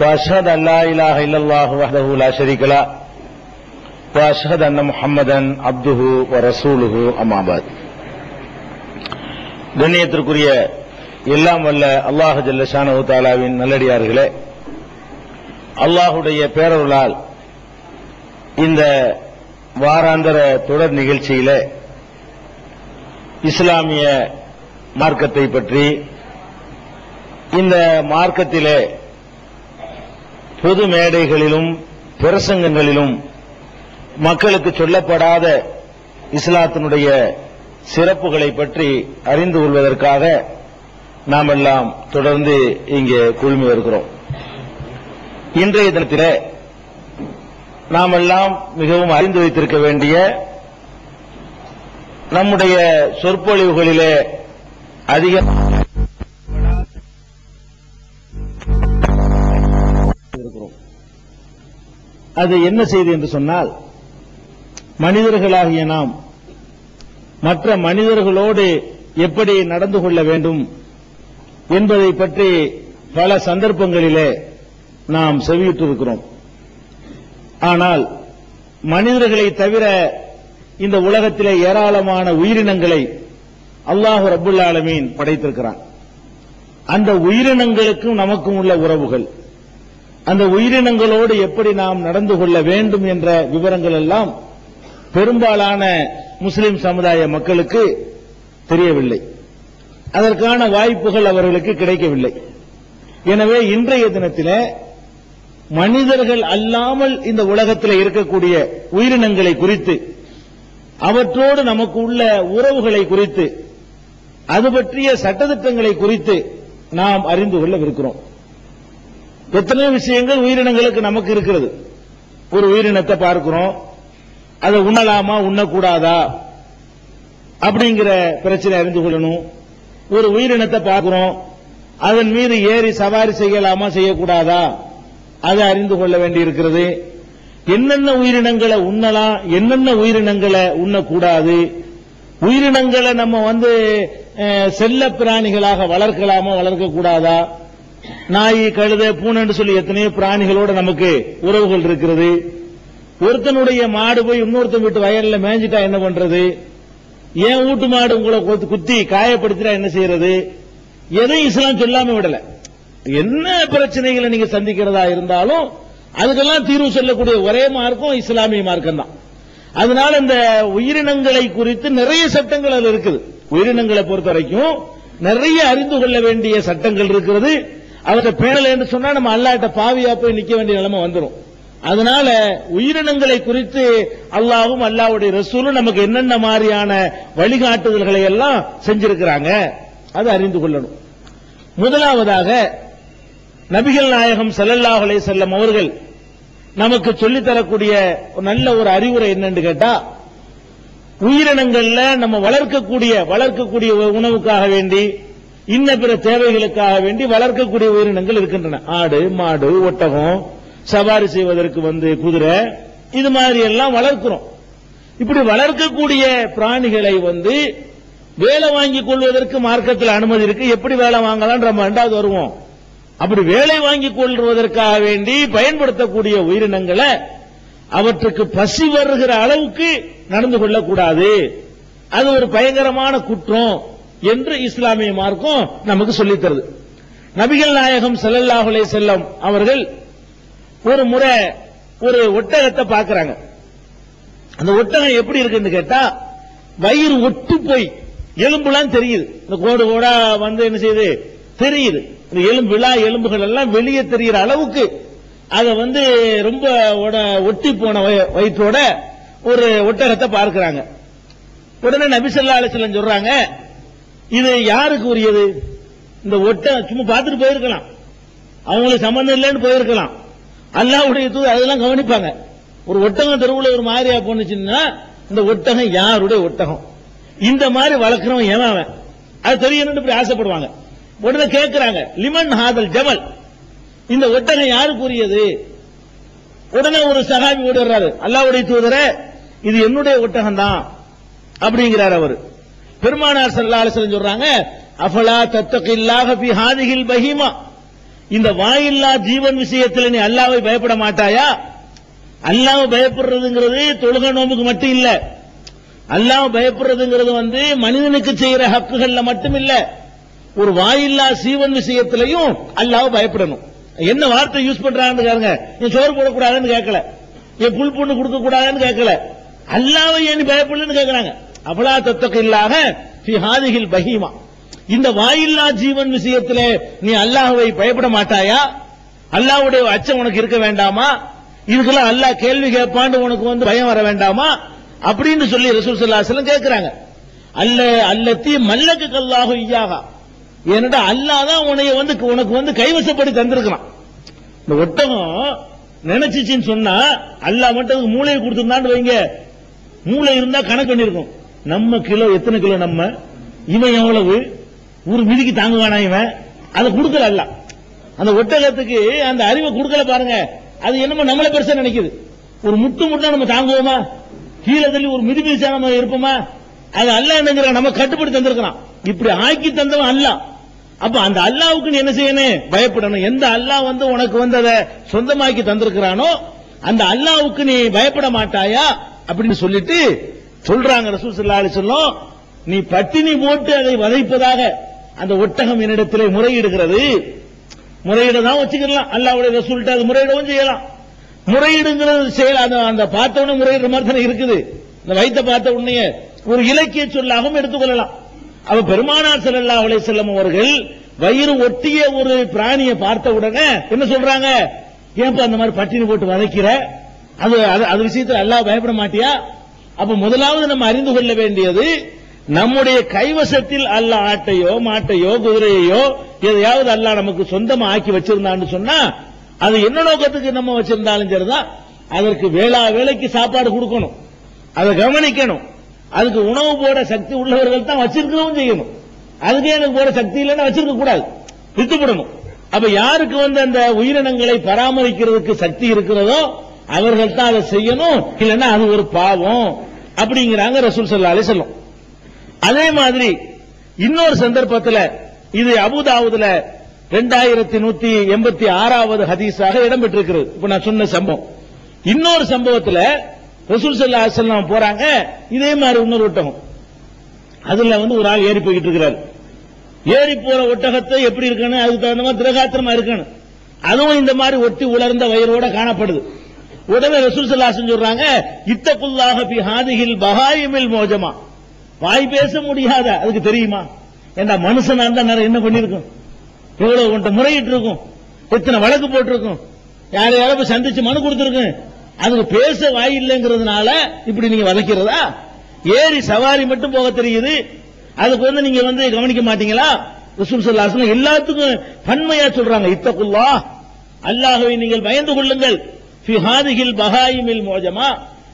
واشهد ان لا اله الا الله وحده لا شريك له واشهد ان محمدا عبده ورسوله اما بعد கண்ணியத்திற்குரிய எல்லாம் வல்ல அல்லாஹ் ஜல்லஷானு தாலாவின் நல்லடியார்களே அல்லாஹுடைய பேரருளால் இந்த வாராந்தர தொடர் நிகழ்ச்சியில இஸ்லாமிய மார்க்கத்தை பற்றி இந்த மார்க்கத்திலே பொது மேடைகளிலும் பிரசங்கங்களிலும் மக்களுக்கு சொல்லப்படாத இஸ்லாத்தினுடைய சிறப்புகளை பற்றி அறிந்து கொள்வதற்காக நாம் எல்லாம் தொடர்ந்து இங்கே குழுமி வருகிறோம். இன்றைய தினத்தில் நாம் எல்லாம் மிகவும் அறிந்து வைத்திருக்க வேண்டிய நம்முடைய சொற்பொழிவுகளிலே அதிகமாக அது என்ன செய்தி என்று சொன்னால் மனிதர்களாகிய நாம் மற்ற மனிதர்களோடு எப்படி நடந்து கொள்ள வேண்டும் என்பதை பற்றி பல சந்தர்ப்பங்களிலே நாம் செவியிட்டிருக்கிறோம் ஆனால் மனிதர்களை தவிர இந்த உலகத்திலே ஏராளமான உயிரினங்களை அல்லாஹு ரபுல்லாலமீன் படைத்திருக்கிறான். அந்த உயிரினங்களுக்கும் நமக்கும் உள்ள உறவுகள். அந்த உயிரினங்களோடு எப்படி நாம் நடந்து கொள்ள வேண்டும் என்ற விவரங்கள் எல்லாம் பெரும்பாலான முஸ்லிம் சமுதாய மக்களுக்கு தெரியவில்லை. அதற்கான வாய்ப்புகள் அவர்களுக்கு கிடைக்கவில்லை. எனவே இன்றைய தினத்தில் மனிதர்கள் அல்லாமல் இந்த உலகத்தில் இருக்கக்கூடிய உயிரினங்களை குறித்து அவற்றோடு நமக்கு உள்ள உறவுகளை குறித்து அது பற்றிய சட்டத்திட்டங்களை குறித்து நாம் அறிந்து கொள்ளவிருக்கிறோம். எத்தனையோ விஷயங்கள் உயிரினங்களுக்கு நமக்கு இருக்கிறது. ஒரு உயிரினத்தை பார்க்கிறோம். அதை உண்ணலாமா உண்ணக்கூடாதா? அப்படிங்கிற பிரச்சனை அறிந்து கொள்ளணும். ஒரு உயிரினத்தை பார்க்கிறோம். அதன் மீது ஏறி சவாரி செய்யலாமா செய்யக்கூடாதா? அதை அறிந்து கொள்ள வேண்டியிருக்கிறது. என்னென்ன உயிரினங்களை உண்ணலாம் என்னென்ன உயிரினங்களை உண்ணக்கூடாது? உயிரினங்களை நம்ம வந்து செல்ல பிராணிகளாக வளர்க்கலாமா வளர்க்கக்கூடாதா? நாய் கழுத பூனைன்னு சொல்லி எத்தனையோ பிராணிகளோட நமக்கு உறவுகள் இருக்கிறது. ஒருத்தனுடைய மாடு போய் இன்னொருத்தன் வீட்டு வயல்ல மேய்ஞ்சிட்டா என்ன பண்றது? ஏன் வீட்டு மாடு உங்களை குத்தி காயப்படுத்திட்டா என்ன செய்யறது? எதையும் இஸ்லாம் சொல்லாம விடல. என்ன பிரச்சனைகளை நீங்க சந்திக்கிறதா இருந்தாலும் அதுக்கெல்லாம் தீர்வு சொல்லக்கூடிய ஒரே மார்க்கம் இஸ்லாமிய மார்க்கம் தான் அதனால இந்த உயிரினங்களை குறித்து நிறைய சட்டங்கள் அதுல இருக்குது. உயிரினங்களை பொறுத்த வரைக்கும் நிறைய அறிந்து கொள்ள வேண்டிய சட்டங்கள் இருக்கிறது. அவற்றை பேணல என்று சொன்னா நம்ம அல்லாட்ட பாவியா போய் நிக்க வேண்டிய நிலைமை வந்துடும் அதனால உயிரினங்களை குறித்து அல்லாவும் அல்லாவுடைய ரசூலும் நமக்கு என்னென்ன மாதிரியான வழிகாட்டுதல்களை எல்லாம் செஞ்சிருக்கிறாங்க அதை அறிந்து கொள்ளணும். முதலாவதாக நபிகள் நாயகம் செல்லல்லாஹலை செல்லம் அவர்கள் நமக்கு சொல்லித் தரக்கூடிய ஒரு நல்ல ஒரு அறிவுரை என்னன்னு கேட்டா உயிரினங்கள்ல நம்ம வளர்க்கக்கூடிய வளர்க்கக்கூடிய உணவுக்காக வேண்டி இன்ன பிற தேவைகளுக்காக வேண்டி வளர்க்கக்கூடிய உயிரினங்கள் இருக்கின்றன. ஆடு மாடு ஒட்டகம் சவாரி செய்வதற்கு வந்து குதிரை இது மாதிரி எல்லாம் வளர்க்கிறோம். இப்படி வளர்க்கக்கூடிய பிராணிகளை வந்து வேலை வாங்கி கொள்வதற்கு மார்க்கத்தில் அனுமதி இருக்கு. எப்படி வேலை வாங்கலாம் நம்ம ரெண்டாவது வருவோம். அப்படி வேலை வாங்கி கொள்வதற்காக வேண்டி பயன்படுத்தக்கூடிய உயிரினங்களை அவற்றுக்கு பசி வருகிற அளவுக்கு நடந்து கொள்ளக்கூடாது. அது ஒரு பயங்கரமான குற்றம். என்று இஸ்லாமிய மார்க்கம் நமக்கு சொல்லித் தருது. நபிகள் நாயகம் செல்லல்லாஹுலே செல்லம் அவர்கள் ஒரு முறை ஒரு ஒட்டகத்தை பார்க்கிறாங்க. அந்த ஒட்டகம் எப்படி இருக்குன்னு கேட்டா வயிறு ஒட்டு போய் எலும்புலாம் தெரியுது. இந்த கோடு கோடா வந்து என்ன செய்யுது? தெரியுது. இந்த எலும்பு விழா எலும்புகள் எல்லாம் வெளியே தெரிகிற அளவுக்கு அத வந்து ரொம்ப ஒட்டி போன வய- வயிற்றோட ஒரு ஒட்டகத்தை பார்க்கிறாங்க. உடனே நபிசல்லா அலிசல்லம் சொல்றாங்க இது யாருக்கு உரியது? இந்த ஒட்டகம் சும்மா பார்த்துட்டு போயிருக்கலாம். அவங்களுக்கு சம்பந்தம் இல்லைன்னு போயிருக்கலாம். அல்லாஹ்வுடைய தூது அதெல்லாம் கவனிப்பாங்க. ஒரு ஒட்டகம் தெருவுல ஒரு மாதிரியா போனுச்சுன்னா இந்த ஒட்டகம் யாருடைய ஒட்டகம்? இந்த மாதிரி வளர்க்கிறவன் ஏமாவன் அவன்? அது தெரியணும்னு இப்படி ஆசைப்படுவாங்க. உடனே கேட்கிறாங்க லிமன் ஹாதல் ஜமல். இந்த ஒட்டகம் யாருக்குரியது உடனே ஒரு சகாபி ஓடுறாரு அல்லாஹ்வுடைய தூதரை இது என்னுடைய ஒட்டகம் தான் அப்படிங்கிறார் அவர். பெருமானார் ஸல்லல்லாஹு அலைஹி சொல்றாங்க அஃபலா தத்தகில்லாஹ பி ஹாதிகில் பஹீமா? இந்த வாயில்லா ஜீவன் விஷயத்தில் நீ அல்லாவை பயப்பட மாட்டாயா? அல்லாவை பயப்படுறதுங்கிறது தொழுக நோம்புக்கு மட்டும் இல்ல. அல்லாஹ் பயப்படுறதுங்கிறது வந்து மனிதனுக்கு செய்யற ஹக்குகள்ல மட்டும் இல்ல. ஒரு வாயில்லா சீவன் விஷயத்திலையும் அல்லாஹ் பயப்படணும். என்ன வார்த்தை யூஸ் பண்றாங்கன்னு பாருங்க. நீ சோறு போடக்கூடாதுன்னு கேட்கல. என் புல் பொண்ணு கொடுக்க கூடாதுன்னு கேட்கல. அல்லாவை ஏன் பயப்படலன்னு கேட்கறாங்க. அபலா தத்தக்கு இல்லாக ஃபி ஹாதிஹில் பஹீமா. இந்த வாயில்லா ஜீவன் விஷயத்திலே நீ அல்லாஹுவை பயப்பட மாட்டாயா? அல்லாஹ்வுடைய அச்சம் உனக்கு இருக்க வேண்டாமா? இதுக்கெல்லாம் அல்லாஹ் கேள்வி கேட்பான்னு உனக்கு வந்து பயம் வர வேண்டாமா? அப்படின்னு சொல்லி ரசூல் ஸல்லல்லாஹு கேட்கிறாங்க. அல்ல அல்லத்தி மல்லக்கு கல்லாஹு ஐயாகா என்னடா அல்லாஹ் தான் உனைய வந்து உனக்கு வந்து கைவசப்படி தந்திருக்கிறான். இந்த ஒட்டகம் நினைச்சிச்சின்னு சொன்னா அல்லாஹ் மட்டும் மூளையை கொடுத்துருந்தான்னு வைங்க. மூளை இருந்தா கணக்கு பண்ணிருக்கும். நம்ம கிலோ எத்தனை கிலோ நம்ம? இவன் எவ்வளவு? ஒரு மிதிக்கு தாங்குவானா இவன்? அதை கொடுக்கல அல்ல அந்த ஒட்டகத்துக்கு அந்த அறிவை கொடுக்கல பாருங்க. அது என்னமோ நம்மள பெருசா நினைக்குது. ஒரு முட்டு முட்டா நம்ம தாங்குவோமா? கீழே தள்ளி ஒரு மிதி மிதிச்சா நம்ம இருப்போமா? அது அல்ல என்னங்கிற நம்ம கட்டுப்படுத்தி தந்திருக்கிறான். இப்படி ஆக்கி தந்தவன் அல்லாஹ். அப்ப அந்த அல்லாவுக்கு நீ என்ன செய்யணும்? பயப்படணும். எந்த அல்லாஹ் வந்து உனக்கு வந்து அதை சொந்தமாக்கி தந்திருக்கிறானோ அந்த அல்லாவுக்கு நீ பயப்பட மாட்டாயா? அப்படின்னு சொல்லிட்டு சொல்றாங்க ரசூல் ஸல்லல்லாஹு சொல்லும் நீ பட்டினி போட்டு அதை வதைப்பதாக அந்த ஒட்டகம் என்னிடத்திலே முறையிடுகிறது. முறையிட தான் வச்சுக்கலாம். அல்லாவுடைய ரசூல்கிட்ட அது முறையிடவும் செய்யலாம். முறையிடுங்கிறது செயல் அந்த அந்த பார்த்த உடனே முறையிடுற மாதிரி தானே இருக்குது. இந்த வைத்த பார்த்த உடனே ஒரு இலக்கிய சொல்லாகவும் எடுத்துக்கொள்ளலாம். அவ பெருமானார் செல்லல்லா அவளை செல்லும் அவர்கள் வயிறு ஒட்டிய ஒரு பிராணியை பார்த்த உடனே என்ன சொல்றாங்க? ஏன்பா அந்த மாதிரி பட்டினி போட்டு வதைக்கிற? அது அது- அது விஷயத்துல அல்லாஹ் பயப்பட மாட்டியா? அப்ப முதலாவது நம்ம அறிந்து கொள்ள வேண்டியது நம்முடைய கைவசத்தில் அல்ல ஆட்டையோ மாட்டையோ குதிரையோ எதையாவது அல்ல நமக்கு சொந்தமா ஆக்கி வச்சிருந்தான்னு சொன்னா அது என்ன நோக்கத்துக்கு நம்ம வச்சிருந்தாலும் சரிதான் அதற்கு வேளா வேலைக்கு சாப்பாடு கொடுக்கணும். அதை கவனிக்கணும். அதுக்கு உணவு போட சக்தி உள்ளவர்கள் தான் வச்சிருக்கவும் செய்யணும். அதுக்கே எனக்கு போட சக்தி இல்லைன்னா வச்சிருக்க கூடாது. விட்டுப்படணும். அப்ப யாருக்கு வந்து அந்த உயிரினங்களை பராமரிக்கிறதுக்கு சக்தி இருக்கிறதோ அவர்கள் தான் அதை செய்யணும் இல்லைன்னா அது ஒரு பாவம் அப்படிங்கிறாங்க ரசூல் ஸல்லல்லாஹு அலைஹி அதே மாதிரி இன்னொரு சந்தர்ப்பத்துல இது அபுதாவுதுல ரெண்டாயிரத்தி நூத்தி எண்பத்தி ஆறாவது ஹதீஸாக இடம்பெற்றிருக்கிறது. இப்ப நான் சொன்ன சம்பவம். இன்னொரு சம்பவத்துல ரசூல் சல்லா அலைஹி போறாங்க இதே மாதிரி இன்னொரு ஒட்டகம். அதுல வந்து ஒரு ஆள் ஏறி போய்கிட்டு இருக்கிறார். ஏறி போற ஒட்டகத்தை எப்படி இருக்கணும்? அதுக்கு தகுந்த மாதிரி திரகாத்திரமா இருக்கணும். அதுவும் இந்த மாதிரி ஒட்டி உலர்ந்த வயிறோட காணப்படுது. உடனே ரசூல் சல்லாசன் சொல்றாங்க இத்தகுல்லாஹ பி ஹாதிகில் பஹாயிமில் மோஜமா. வாய் பேச முடியாத அதுக்கு தெரியுமா? ஏண்டா மனுஷனா இருந்தா நேரம் என்ன பண்ணிருக்கும்? எவ்வளவு உன்ட்ட முறையிட்டு இருக்கும்? எத்தனை வழக்கு போட்டிருக்கும்? யார யாரோ போய் சந்திச்சு மனு கொடுத்துருக்கும்? அதுக்கு பேச வாய் இல்லைங்கிறதுனால இப்படி நீங்க வளைக்கிறதா ஏறி சவாரி மட்டும் போக தெரியுது. அதுக்கு வந்து நீங்க வந்து கவனிக்க மாட்டீங்களா? ரசூல் சல்லாசன் எல்லாத்துக்கும் பன்மையா சொல்றாங்க இத்தக்குல்லா அல்லாஹவை நீங்கள் பயந்து கொள்ளுங்கள். ஃபி பகாயிமில் மோஜமா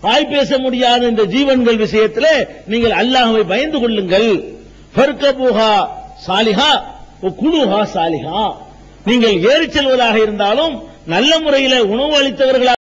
வாய் பேச முடியாத இந்த ஜீவன்கள் விஷயத்தில் நீங்கள் அல்லாஹ்வை பயந்து கொள்ளுங்கள். ஃபர்கபுஹா சாலிஹா குழுஹா சாலிஹா. நீங்கள் ஏறிச் செல்வதாக இருந்தாலும் நல்ல முறையில் உணவு அளித்தவர்களாக